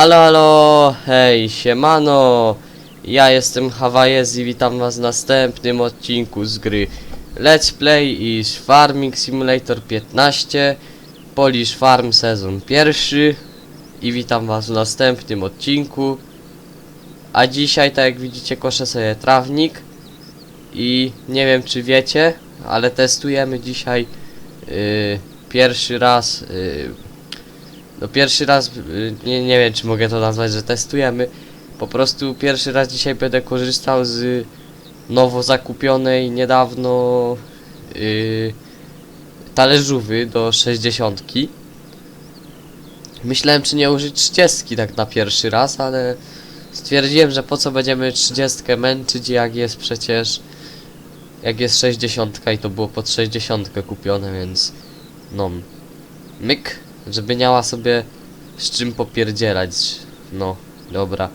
Halo, halo, hej, siemano. Ja jestem Hawajez i witam was w następnym odcinku z gry Let's Play is Farming Simulator 15 Polish Farm sezon pierwszy i witam was w następnym odcinku. A dzisiaj, tak jak widzicie, koszę sobie trawnik i nie wiem czy wiecie, ale testujemy dzisiaj yy, pierwszy raz yy, no pierwszy raz, y, nie, nie wiem czy mogę to nazwać, że testujemy. Po prostu pierwszy raz dzisiaj będę korzystał z nowo zakupionej niedawno yy, talerzówy do 60. Myślałem czy nie użyć 30 tak na pierwszy raz, ale stwierdziłem, że po co będziemy 30 męczyć jak jest przecież jak jest 60 i to było pod 60 kupione, więc no myk, żeby miała sobie z czym popierdzielać. No, dobra.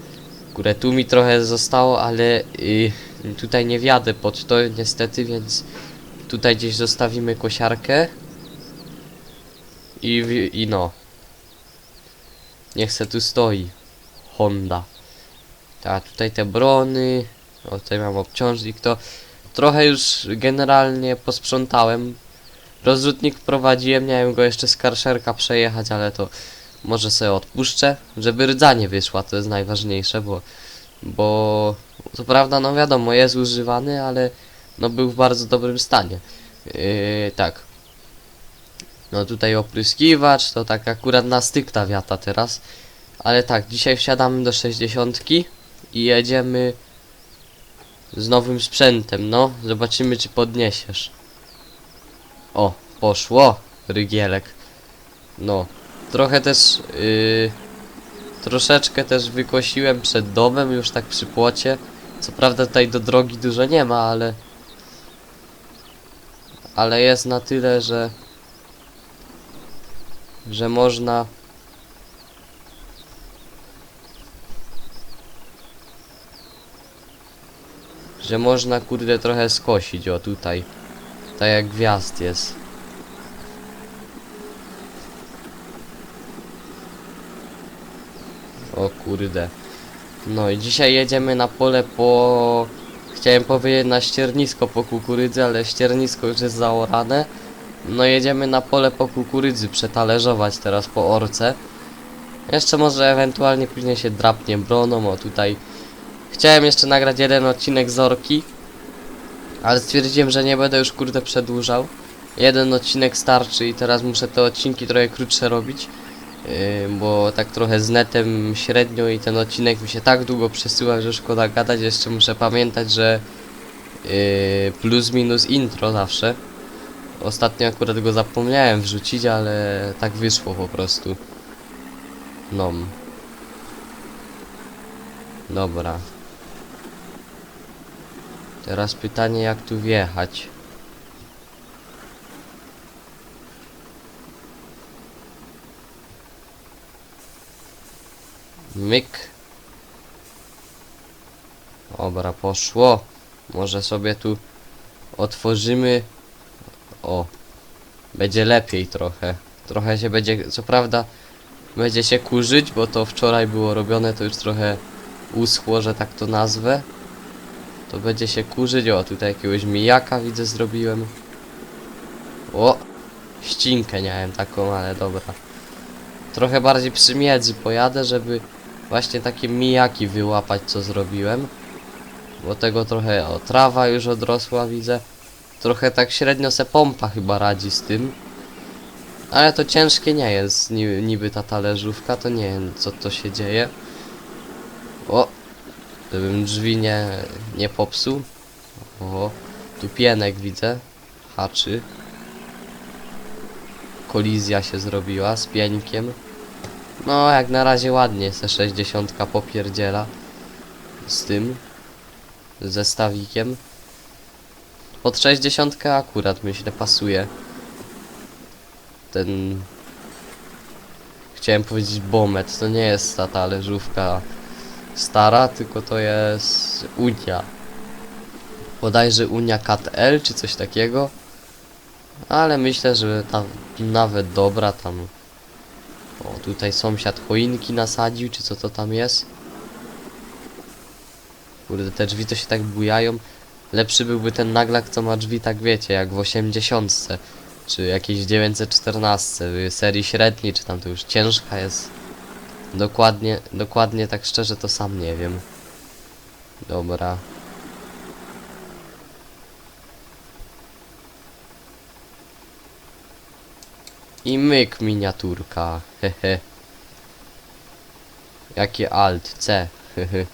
Kurę, tu mi trochę zostało, ale y, tutaj nie wjadę pod to niestety, więc tutaj gdzieś zostawimy kosiarkę. I, i no. Niech se tu stoi. Honda. A tutaj te brony. O, tutaj mam obciążnik, to trochę już generalnie posprzątałem. Rozrzutnik prowadziłem, miałem go jeszcze z karszerka przejechać, ale to może sobie odpuszczę, żeby rdza nie wyszła, to jest najważniejsze, bo bo co prawda no wiadomo jest używany, ale no był w bardzo dobrym stanie. Yy, tak. No tutaj opryskiwacz, to tak akurat na styk ta wiata teraz. Ale tak, dzisiaj wsiadamy do 60 i jedziemy z nowym sprzętem, no. Zobaczymy czy podniesiesz. O, poszło, rygielek. No, trochę też, yy, troszeczkę też wykosiłem przed domem, już tak przy płocie. Co prawda tutaj do drogi dużo nie ma, ale... Ale jest na tyle, że... Że można... Że można kurde trochę skosić, o tutaj. Tak jak gwiazd jest. O kurde. No i dzisiaj jedziemy na pole po... Chciałem powiedzieć na ściernisko po kukurydzy, ale ściernisko już jest zaorane. No jedziemy na pole po kukurydzy przetalężować teraz po orce. Jeszcze może ewentualnie później się drapnie broną, o tutaj... Chciałem jeszcze nagrać jeden odcinek z orki. Ale stwierdziłem, że nie będę już kurde przedłużał. Jeden odcinek starczy i teraz muszę te odcinki trochę krótsze robić. Yy, bo tak trochę z netem średnio i ten odcinek mi się tak długo przesyła, że szkoda gadać. Jeszcze muszę pamiętać, że yy, plus minus intro zawsze. Ostatnio akurat go zapomniałem wrzucić, ale tak wyszło po prostu. No. Dobra. Teraz pytanie jak tu wjechać. Myk. Dobra, poszło. Może sobie tu otworzymy. O. Będzie lepiej trochę. Trochę się będzie, co prawda, będzie się kurzyć, bo to wczoraj było robione, to już trochę uschło, że tak to nazwę. To będzie się kurzyć. O, tutaj jakiegoś mijaka widzę zrobiłem. O! Ścinkę miałem taką, ale dobra. Trochę bardziej przy miedzy pojadę, żeby właśnie takie mijaki wyłapać, co zrobiłem. Bo tego trochę, o, trawa już odrosła, widzę. Trochę tak średnio se pompa chyba radzi z tym. Ale to ciężkie nie jest, ni niby ta talerzówka, to nie wiem, co to się dzieje. O! Żebym drzwi nie, nie popsuł. O, tu pienek widzę. Haczy. Kolizja się zrobiła z pieńkiem. No, jak na razie ładnie se 60 popierdziela. Z tym. Zestawikiem. Pod 60 akurat myślę pasuje. Ten... Chciałem powiedzieć bomet, to nie jest ta talerzówka stara, tylko to jest Unia. Bodajże Unia KTL czy coś takiego. Ale myślę, że ta nawet dobra tam O, tutaj sąsiad choinki nasadził, czy co to tam jest? Kurde, te drzwi to się tak bujają. Lepszy byłby ten naglak, co ma drzwi, tak wiecie, jak w 80, czy jakiejś 914, y, serii średniej, czy tam to już ciężka jest. Dokładnie, dokładnie tak szczerze to sam nie wiem. Dobra. I myk miniaturka, hehe. Jakie alt, C, hehe.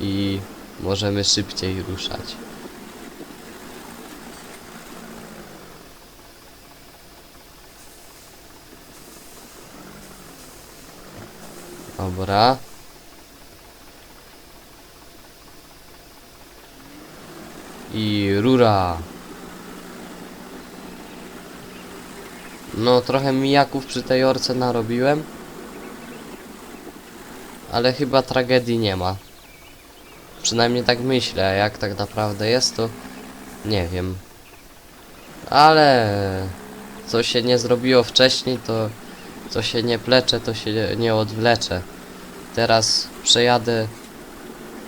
I możemy szybciej ruszać. Dobra. I rura. No, trochę mijaków przy tej orce narobiłem. Ale chyba tragedii nie ma. Przynajmniej tak myślę, jak tak naprawdę jest, to nie wiem. Ale co się nie zrobiło wcześniej, to co się nie plecze, to się nie odwlecze. Teraz przejadę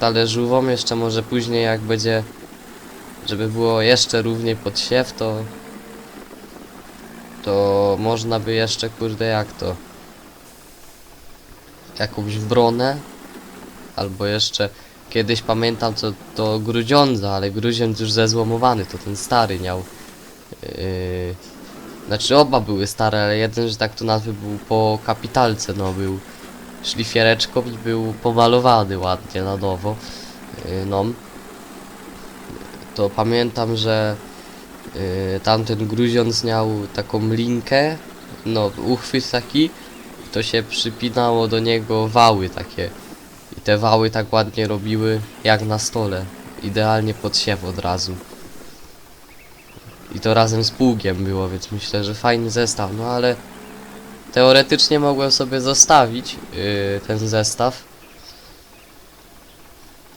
talerzówą, jeszcze może później jak będzie, żeby było jeszcze równiej pod siew, to to można by jeszcze, kurde, jak to jakąś wronę albo jeszcze kiedyś pamiętam co to grudziądza, ale gruziądz już zezłomowany, to ten stary miał yy, znaczy oba były stare, ale jeden, że tak to nazwy był po kapitalce, no był szlifiereczką i był pomalowany ładnie na nowo. No. To pamiętam, że yy, tamten gruziąc miał taką linkę, no uchwyt taki, to się przypinało do niego wały takie. I te wały tak ładnie robiły jak na stole. Idealnie pod siew od razu. I to razem z pługiem było, więc myślę, że fajny zestaw, no ale teoretycznie mogłem sobie zostawić yy, ten zestaw.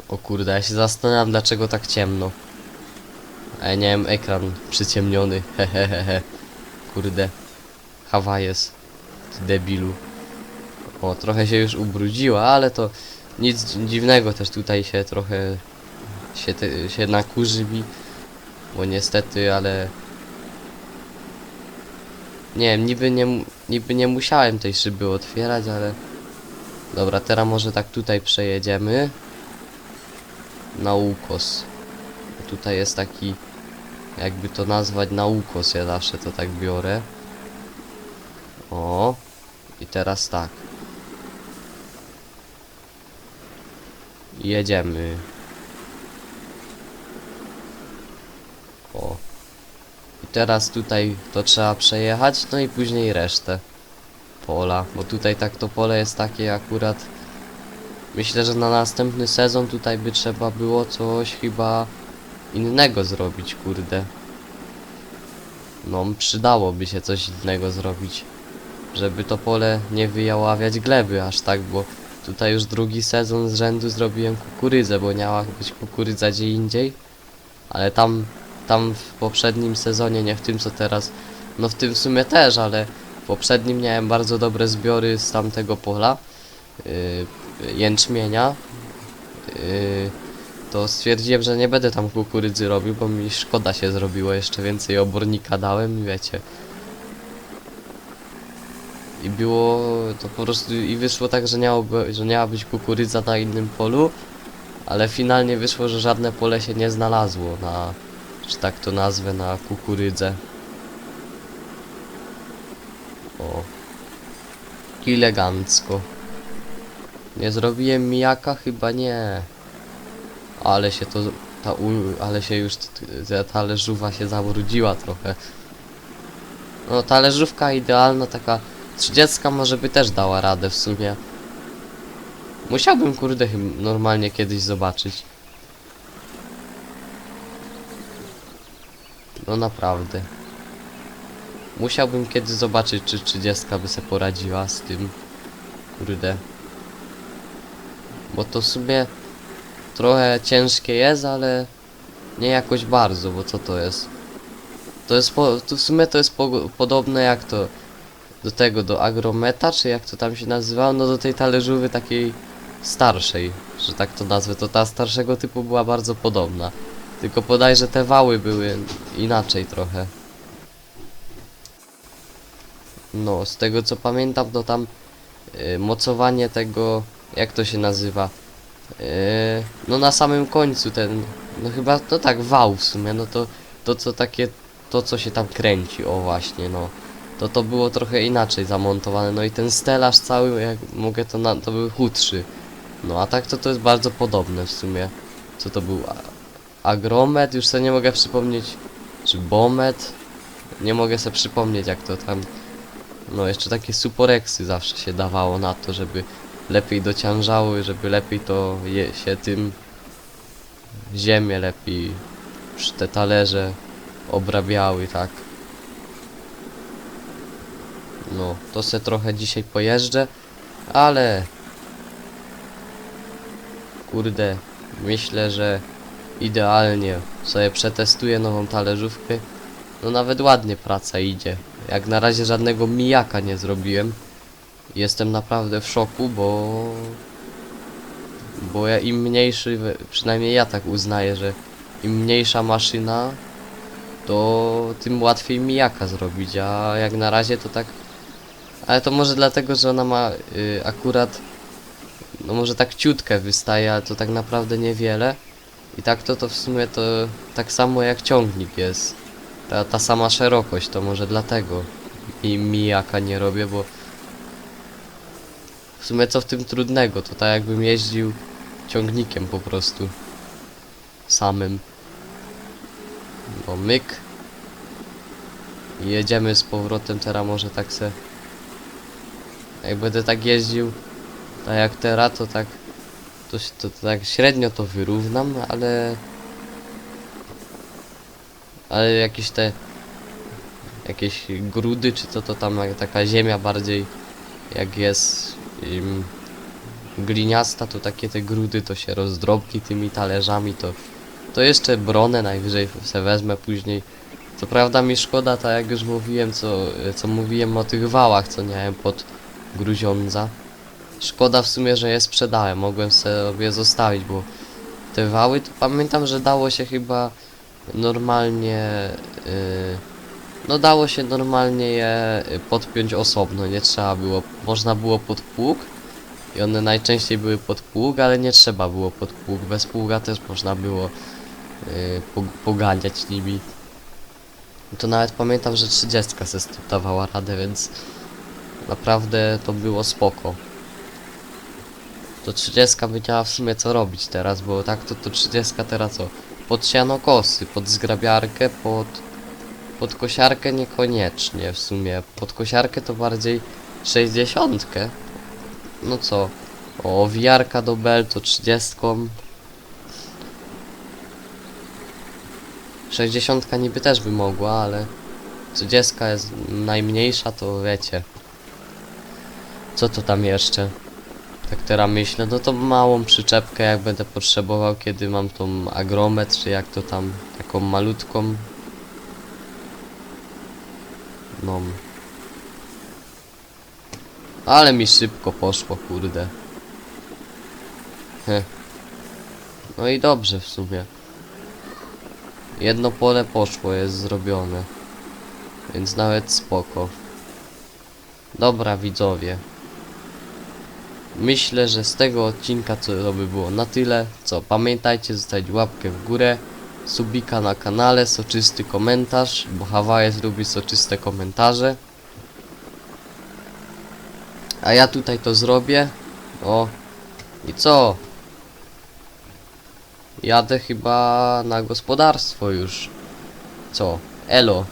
O kurde, ja się zastanawiam dlaczego tak ciemno. A ja nie wiem, ekran przyciemniony, hehehehe. Kurde. Hawajes. Ty debilu. O, trochę się już ubrudziła, ale to nic dzi- dziwnego też tutaj się trochę się, te, się nakurzywi. Bo niestety, ale... Nie wiem, niby nie, niby nie musiałem tej szyby otwierać, ale... Dobra, teraz może tak tutaj przejedziemy. Na ukos. Tutaj jest taki... Jakby to nazwać na ukos, ja zawsze to tak biorę. O. I teraz tak. Jedziemy. O. I teraz tutaj to trzeba przejechać, no i później resztę pola, bo tutaj tak to pole jest takie akurat myślę, że na następny sezon tutaj by trzeba było coś chyba innego zrobić, kurde. No, przydałoby się coś innego zrobić, żeby to pole nie wyjaławiać gleby aż tak, bo tutaj już drugi sezon z rzędu zrobiłem kukurydzę, bo miała być kukurydza gdzie indziej, ale tam tam w poprzednim sezonie, nie w tym co teraz, no w tym w sumie też, ale w poprzednim miałem bardzo dobre zbiory z tamtego pola yy, jęczmienia. Yy, to stwierdziłem, że nie będę tam kukurydzy robił, bo mi szkoda się zrobiło, jeszcze więcej obornika dałem i wiecie. I było to po prostu i wyszło tak, że miało, że miała być kukurydza na innym polu, ale finalnie wyszło, że żadne pole się nie znalazło na, czy tak to nazwę, na kukurydzę. O. Elegancko. Nie zrobiłem mijaka? Chyba nie. Ale się to... Ta u, ale się już ta talerzówa się zabrudziła trochę. No talerzówka idealna, taka 30 może by też dała radę w sumie. Musiałbym kurde normalnie kiedyś zobaczyć. No naprawdę. Musiałbym kiedyś zobaczyć, czy 30 by se poradziła z tym. Kurde. Bo to w sumie trochę ciężkie jest, ale nie jakoś bardzo, bo co to jest? To jest po, to w sumie to jest po, podobne jak to do tego, do agrometa, czy jak to tam się nazywało, no do tej talerzówy takiej starszej, że tak to nazwę, to ta starszego typu była bardzo podobna. Tylko podaj, że te wały były inaczej trochę. No, z tego co pamiętam, to tam y, mocowanie tego, jak to się nazywa? Y, no na samym końcu ten, no chyba, no tak, wał w sumie, no to, to co takie, to co się tam kręci, o właśnie, no. To to było trochę inaczej zamontowane, no i ten stelaż cały, jak mogę to na, to był chudszy. No a tak to to jest bardzo podobne w sumie. Co to był? Agromet? Już sobie nie mogę przypomnieć. Czy Bomet? Nie mogę sobie przypomnieć jak to tam... No jeszcze takie suporeksy zawsze się dawało na to, żeby lepiej dociążały, żeby lepiej to je, się tym... Ziemię lepiej, te talerze obrabiały, tak. No, to se trochę dzisiaj pojeżdżę, ale kurde, myślę, że idealnie sobie przetestuję nową talerzówkę. No nawet ładnie praca idzie. Jak na razie żadnego mijaka nie zrobiłem. Jestem naprawdę w szoku, bo bo ja im mniejszy, przynajmniej ja tak uznaję, że im mniejsza maszyna, to tym łatwiej mijaka zrobić, a jak na razie to tak ale to może dlatego, że ona ma y, akurat no może tak ciutkę wystaje, ale to tak naprawdę niewiele. I tak to to w sumie to tak samo jak ciągnik jest. Ta, ta sama szerokość, to może dlatego i mijaka nie robię, bo w sumie co w tym trudnego, to tak jakbym jeździł ciągnikiem po prostu. Samym. No myk. I jedziemy z powrotem, teraz może tak se jak będę tak jeździł, tak jak teraz, to tak, to, tak średnio to wyrównam, ale, ale jakieś te, jakieś grudy, czy to to tam taka ziemia bardziej, jak jest im, gliniasta, to takie te grudy to się rozdrobni tymi talerzami, to, to jeszcze bronę najwyżej se wezmę później. Co prawda mi szkoda, tak jak już mówiłem, co, co mówiłem o tych wałach, co miałem pod gruziądza. Szkoda w sumie, że je sprzedałem, mogłem sobie zostawić, bo te wały to pamiętam, że dało się chyba normalnie, yy, no dało się normalnie je podpiąć osobno, nie trzeba było, można było pod pług i one najczęściej były pod pług, ale nie trzeba było pod pług, bez pługa też można było yy, po- poganiać nimi. To nawet pamiętam, że 30 se z dawała radę, więc naprawdę to było spoko. To 30 by miała w sumie co robić teraz, bo tak to, to 30 teraz co? Pod kosy, pod zgrabiarkę, pod, pod kosiarkę niekoniecznie w sumie. Pod kosiarkę to bardziej 60. No co? O, wiarka do bel to 30. 60 niby też by mogła, ale 30 jest najmniejsza, to wiecie. Co to tam jeszcze? Tak teraz myślę, no to małą przyczepkę jak będę potrzebował, kiedy mam tą agromet, czy jak to tam, taką malutką. No. Ale mi szybko poszło, kurde. Heh. No i dobrze w sumie. Jedno pole poszło, jest zrobione. Więc nawet spoko. Dobra widzowie. Myślę, że z tego odcinka co to by było na tyle. Co, pamiętajcie zostawić łapkę w górę, subika na kanale, soczysty komentarz, bo Hawaje lubi soczyste komentarze. A ja tutaj to zrobię. O. I co? Jadę chyba na gospodarstwo już. Co? Elo.